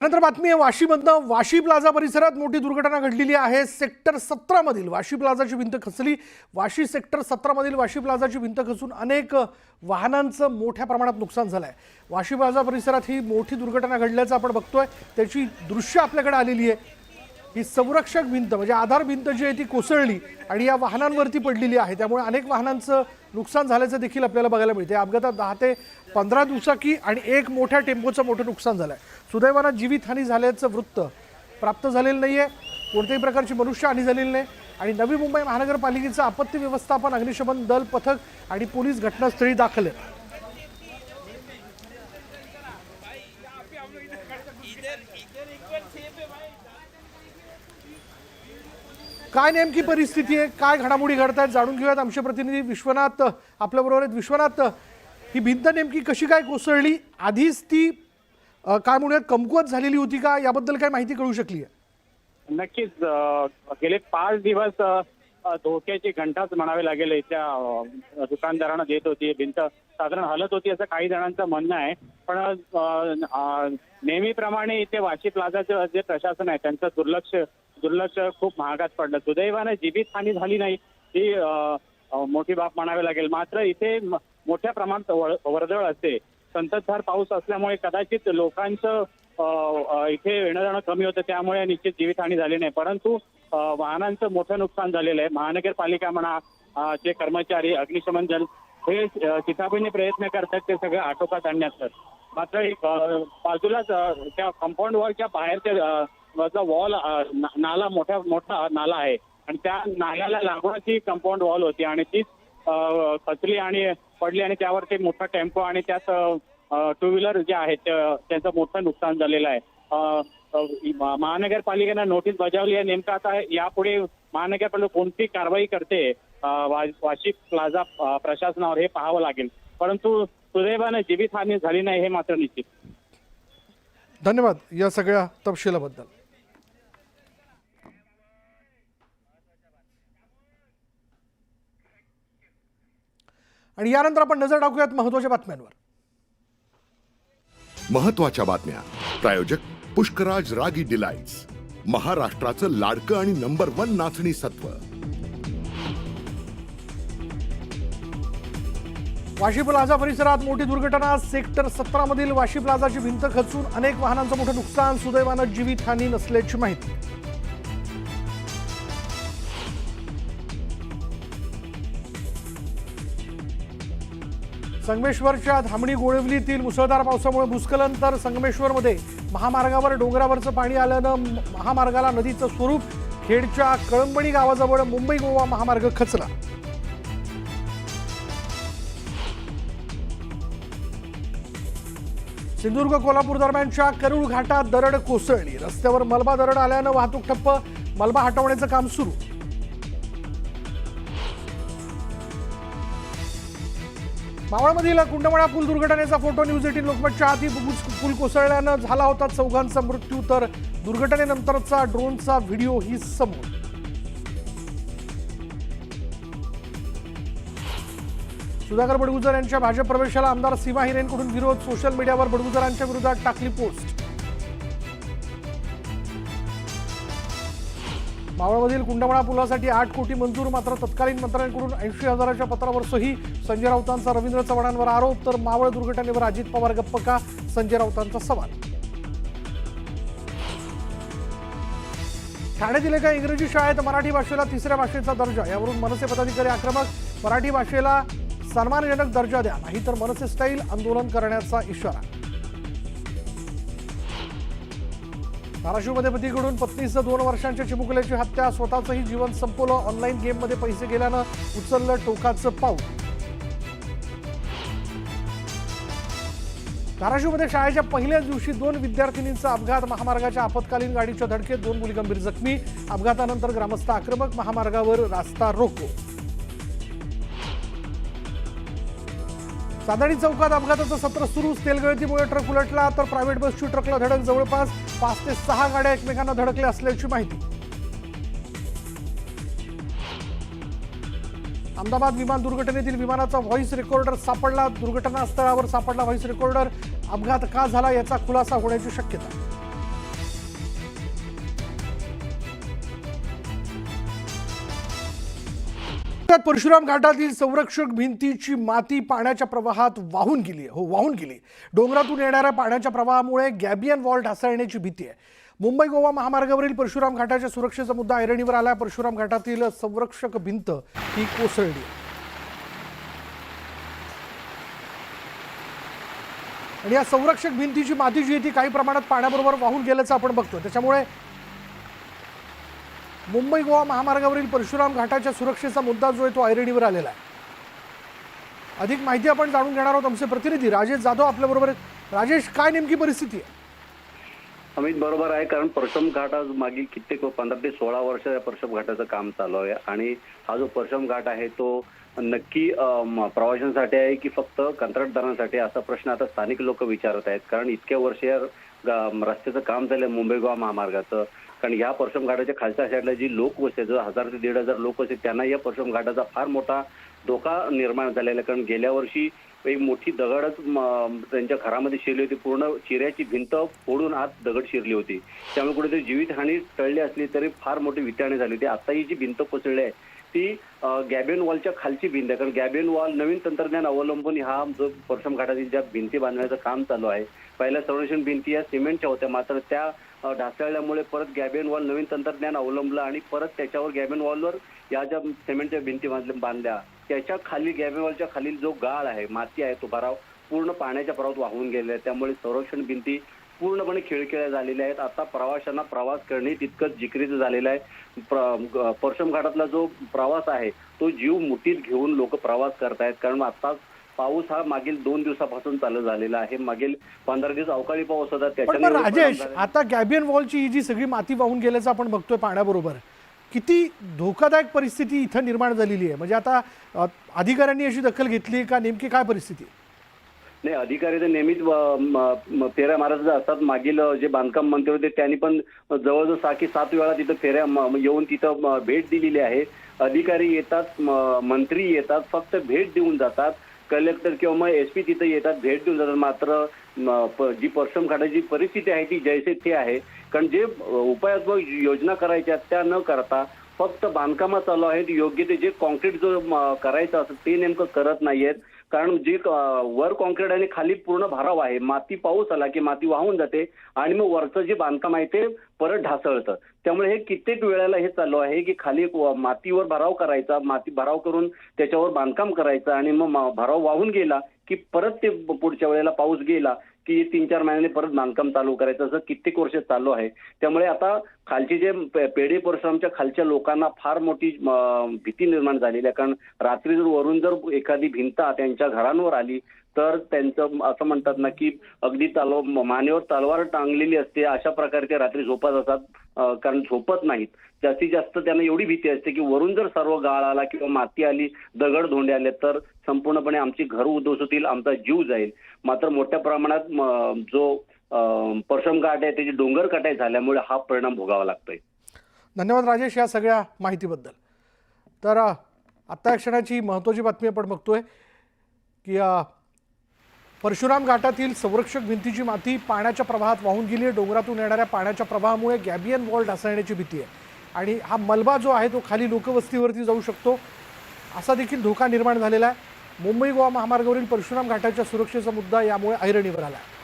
नंतर बातमी आहे वाशीमधनं वाशी प्लाझा परिसरात मोठी दुर्घटना घडलेली आहे. सेक्टर सतरामधील वाशी प्लाझाची भिंत खचली. वाशी सेक्टर सतरामधील वाशी प्लाझाची भिंत खचून अनेक वाहनांचं मोठ्या प्रमाणात नुकसान झालं आहे वाशी प्लाझा परिसरात ही मोठी दुर्घटना घडल्याचं आपण बघतोय. त्याची दृश्य आपल्याकडे आलेली आहे. ही संरक्षक भिंत म्हणजे आधार भिंत जी आहे ती कोसळली आणि या वाहनांवरती पडलेली आहे. त्यामुळे अनेक वाहनांचं नुकसान झाल्याचं देखील आपल्याला बघायला मिळते या अपघातात दहा ते पंधरा दुचाकी आणि एक मोठ्या टेम्पोचं मोठं नुकसान झालं आहे सुदैवानं जीवितहानी झाल्याचं वृत्त प्राप्त झालेलं नाही आहे कोणत्याही प्रकारची मनुष्यहानी झालेली नाही. आणि नवी मुंबई महानगरपालिकेचं आपत्ती व्यवस्थापन अग्निशमन दल पथक आणि पोलीस घटनास्थळी दाखल आहेत. काय नेमकी परिस्थिती आहे? काय घडामोडी घडत आहेत जाणून घेऊयात आमचे प्रतिनिधी विश्वनाथ आपल्याबरोबर आहेत विश्वनाथ. ही भिंत नेमकी कशी काय कोसळली? आधीच ती काय म्हणूयात कमकुवत झालेली होती का? याबद्दल काय माहिती कळू शकली आहे नक्कीच गेले पाच दिवस धोक्याची घंटाच म्हणावी लागेल इथल्या दुकानदारांना देत होती. भिंत साधारण हलत होती असं काही जणांचं म्हणणं आहे. पण नेहमीप्रमाणे इथे वाशी प्लाझाचं जे प्रशासन आहे त्यांचं दुर्लक्ष दुर्लक्ष खूप महागात पडलं. सुदैवाने जीवितहानी झाली नाही. ही मोठी बाब म्हणावी लागेल. मात्र इथे मोठ्या प्रमाणात वर- वर्दळ असते. संततधार पाऊस असल्यामुळे कदाचित लोकांचं इथे येणं जाणं कमी होतं. त्यामुळे निश्चित जीवितहानी झाली नाही. परंतु वाहनांचं मोठं नुकसान झालेलं आहे. महानगरपालिका म्हणा जे कर्मचारी अग्निशमन दल हे चिताबीने प्रयत्न करतात ते सगळं आटोक्यात आणण्याचं मात्र बाजूलाच त्या कंपाऊंड वॉलच्या बाहेरच्या वॉल वॉल नाला मोठा मोठा नाला आहे. आणि त्या नाल्याला लागूनच ही कंपाऊंड वॉल होती आणि तीच खचली आणि पडली आणि त्यावर ते मोठा टेम्पो आणि त्यात टू व्हीलर जे आहेत त्यांचं मोठं नुकसान झालेलं आहे. महानगरपालिकेनं नोटीस बजावली आहे. नेमकं आता यापुढे महानगरपालिका कोणती कारवाई करते अ, वाशी प्लाझा प्रशासनावर हे पाहावं लागेल. परंतु सुदैवानं जीवितहानी झाली नाही हे मात्र निश्चित. धन्यवाद या सगळ्या तपशिलाबद्दल. आणि यानंतर आपण नजर टाकूयात महत्त्वाच्या बातम्यांवर. महत्त्वाच्या बातम्या. प्रायोजक पुष्कराज रागी डिलाइट्स. महाराष्ट्राचं लाडकं आणि नंबर वन नाचणी सत्व. वाशी प्लाझा परिसरात मोठी दुर्घटना सेक्टर सतरा मधील वाशी प्लाझाची भिंत खचून अनेक वाहनांचं मोठं नुकसान सुदैवानं जीवितहानी नसल्याची माहिती. संगमेश्वरच्या धामणी गोळवलीतील मुसळधार पावसामुळे भूस्खलन तर संगमेश्वरमध्ये महामार्गावर डोंगरावरचं पाणी आल्यानं महामार्गाला नदीचं स्वरूप खेडच्या कळंबणी गावाजवळ मुंबई गोवा महामार्ग खचला. सिंधुदुर्ग कोल्हापूर दरम्यानच्या करूळ घाटात दरड कोसळली. रस्त्यावर मलबा दरड आल्यानं वाहतूक ठप्प मलबा हटवण्याचं काम सुरू. मावळमधील कुंडमळा पूल दुर्घटनेचा फोटो न्यूज एटीन लोकमतच्या आधी पूल कोसळल्यानं झाला होता चौघांचा मृत्यू तर दुर्घटनेनंतरचा ड्रोनचा व्हिडिओ ही समोर. सुधाकर बडगुजर यांच्या भाजप प्रवेशाला आमदार सीमा हिरेनकडून विरोध सोशल मीडियावर बडगुजरांच्या विरोधात टाकली पोस्ट. मावळमधील कुंडमळा पुलासाठी आठ कोटी मंजूर मात्र तत्कालीन मंत्र्यांकडून ऐंशी हजाराच्या पत्रावर सही संजय राऊतांचा रवींद्र चव्हाणांवर आरोप तर मावळ दुर्घटनेवर अजित पवार गप्प का? संजय राऊतांचा सवाल. ठाण्यातील एका इंग्रजी शाळेत मराठी भाषेला तिसऱ्या भाषेचा दर्जा यावरून मनसे पदाधिकारी आक्रमक मराठी भाषेला सन्मानजनक दर्जा द्या नाही तर मनसे स्टाईल आंदोलन करण्याचा इशारा. धाराशिवमध्ये पतीकडून पत्नीसह दोन वर्षांच्या चिमुकल्याची हत्या. स्वतःचंही जीवन संपवलं. ऑनलाईन गेममध्ये पैसे गेल्यानं उचललं टोकाचं पाऊल. धाराशिवमध्ये शाळेच्या पहिल्याच दिवशी दोन विद्यार्थिनींचा अपघात. महामार्गाच्या आपत्कालीन गाडीच्या धडकेत दोन मुली गंभीर जखमी. अपघातानंतर ग्रामस्थ आक्रमक महामार्गावर रास्ता रोको. चांदणी चौकात अपघाताचं सत्र सुरू तेलगळतीमुळे ट्रक उलटला तर प्रायव्हेट बसची ट्रकला धडक जवळपास पाच ते सहा गाड्या एकमेकांना धडकल्या असल्याची माहिती. अहमदाबाद विमान दुर्घटनेतील विमानाचा व्हॉइस रेकॉर्डर सापडला. दुर्घटनास्थळावर सापडला व्हॉइस रेकॉर्डर अपघात का झाला याचा खुलासा होण्याची शक्यता. महाराष्ट्रात परशुराम घाटातील संरक्षक भिंतीची माती पाण्याच्या प्रवाहात वाहून गेली हो वाहून गेली. डोंगरातून येणाऱ्या पाण्याच्या प्रवाहामुळे गॅबियन वॉल ढासळण्याची भीती आहे. मुंबई गोवा महामार्गावरील परशुराम घाटाच्या सुरक्षेचा मुद्दा ऐरणीवर आला परशुराम घाटातील संरक्षक भिंत ही कोसळली. आणि या संरक्षक भिंतीची माती जी आहे ती काही प्रमाणात पाण्याबरोबर वाहून गेल्याचं आपण बघतो त्याच्यामुळे मुंबई गोवा महामार्गावरील परशुराम घाटाच्या सुरक्षेचा मुद्दा जो आहे तो ऐरणीवर आलेला आहे. अधिक माहिती आपण जाणून घेणार आहोत आमचे प्रतिनिधी राजेश जाधव आपल्याबरोबर आहेत. राजेश काय नेमकी परिस्थिती आहे? अमित बरोबर आहे कारण परशम घाट आज मागील कित्येक पंधरा ते सोळा वर्ष या परशम घाटाचं काम चालू आहे. आणि हा जो परशम घाट आहे तो नक्की प्रवाशांसाठी आहे की फक्त कंत्राटदारांसाठी असा प्रश्न आता स्थानिक लोक विचारत आहेत. कारण इतक्या वर्ष या रस्त्याचं काम झालं मुंबई गोवा महामार्गाचं. कारण या परशम घाटाच्या खालच्या साईडला जी लोकवस्ती आहे जो हजार ते दीड हजार लोकवस्ती आहे, त्यांना या परशम घाटाचा फार मोठा धोका निर्माण झालेला आहे. कारण गेल्या वर्षी एक मोठी दगडच त्यांच्या घरामध्ये शिरली होती. पूर्ण चिऱ्याची भिंत फोडून आत दगड शिरली होती. त्यामुळे कुठेतरी जीवितहानी टळली असली तरी फार मोठी विटाणी झाली होती. आता ही जी भिंत कोसळली आहे ती गॅबियन वॉलच्या खालची भिंत आहे. कारण गॅबियन वॉल नवीन तंत्रज्ञान अवलंबून हा जो परशम घाटातील ज्या भिंती बांधण्याचं काम चालू आहे पहिल्या संरक्षण भिंती या सिमेंटच्या होत्या. मात्र त्या ढासळल्यामुळे परत गॅबियन वॉल नवीन तंत्रज्ञान अवलंबलं आणि परत त्याच्यावर गॅबियन वॉलवर या ज्या सिमेंटच्या भिंती बांधल्या बांधल्या त्याच्याखाली गॅबियन वॉलच्या खालील जो गाळ आहे माती आहे तो भराव पूर्ण पाण्याच्या प्रवाहात वाहून गेले त्यामुळे संरक्षण भिंती पूर्णपणे खिळखिळ्या झालेल्या आहेत. आता प्रवाशांना प्रवास करणे तितकंच जिकरीचं झालेलं आहे. परशम घाटातला जो प्रवास आहे तो जीव मुठीत घेऊन लोक प्रवास करतायत. कारण आता पाऊस हा मागील दोन दिवसापासून चालू झालेला आहे. मागील पंधरा दिवस अवकाळी पाऊस होता एवढं राजेश. आता गॅबियन वॉलची ही जी सगळी माती वाहून गेल्याचं आपण बघतोय पाण्याबरोबर किती धोकादायक परिस्थिती इथं निर्माण झालेली आहे. म्हणजे आता अधिकाऱ्यांनी अशी दखल घेतली का? नेमकी काय परिस्थिती? नाही अधिकारी तर नेहमीच म- फेऱ्या मारत असतात. मागील जे बांधकाम मंत्री होते त्यांनी पण जवळजवळ सहा की सात वेळा तिथं फेऱ्या म- येऊन तिथं भेट दिलेली आहे. अधिकारी येतात म- मंत्री येतात फक्त भेट देऊन जातात. कलेक्टर किंवा मग एस पी तिथं येतात भेट देऊन जातात. मात्र प- जी परश्रम काढायची परिस्थिती आहे ती जैसे ते आहे. कारण जे उपायात्मक योजना करायच्या त्या न करता फक्त बांधकामात चालू आहेत. योग्य ते जे कॉन्क्रीट जो करायचं असतं ते नेमकं करत नाहीयेत. कारण जे वर कॉन्क्रीट आणि खाली पूर्ण भराव आहे माती पाऊस आला की माती वाहून जाते आणि मग वरचं जे बांधकाम आहे ते परत ढासळतं. त्यामुळे हे कित्येक वेळेला हे चालू आहे की खाली मातीवर भराव करायचा माती भराव करून त्याच्यावर बांधकाम करायचं आणि मग मा- भराव वाहून गेला की परत ते पुढच्या वेळेला पाऊस गेला की तीन चार महिन्यांनी परत बांधकाम चालू करायचं असं कित्येक वर्ष चालू आहे. त्यामुळे आता खालचे जे पेढे परशुरामच्या खालच्या लोकांना फार मोठी भीती निर्माण झालेली आहे. कारण रात्री जर वरून जर एखादी भिंत त्यांच्या घरांवर आली तर त्यांचं असं म्हणतात ना की अगदी तलव मानेवर तलवार टांगलेली असते. अशा प्रकारे ते रात्री झोपत असतात कारण झोपत नाहीत. जास्तीत जास्त त्यांना एवढी भीती असते की वरून जर सर्व गाळ आला किंवा माती आली दगड धोंडे आले तर संपूर्णपणे आमची घर उद्ध्वस्त होतील आमचा जीव जाईल. मात्र मोठ्या प्रमाणात जो परशम घाट आहे त्याची डोंगर कटाई झाल्यामुळे हा परिणाम भोगावा लागतोय. धन्यवाद राजेश या सगळ्या माहितीबद्दल. तर आत्ता क्षणाची महत्त्वाची बातमी आपण बघतोय की परशुराम घाटातील संरक्षक भिंतीची माती पाण्याच्या प्रवाहात वाहून गेली आहे. डोंगरातून येणाऱ्या पाण्याच्या प्रवाहामुळे गॅबियन वॉल ढासळण्याची भीती आहे. आणि हा मलबा जो आहे तो खाली लोकवस्तीवरती जाऊ शकतो. असा देखील धोका निर्माण झालेला आहे. मुंबई गोवा महामार्गावरील परशुराम घाटाच्या सुरक्षेचा मुद्दा यामुळे ऐरणीवर आला आहे.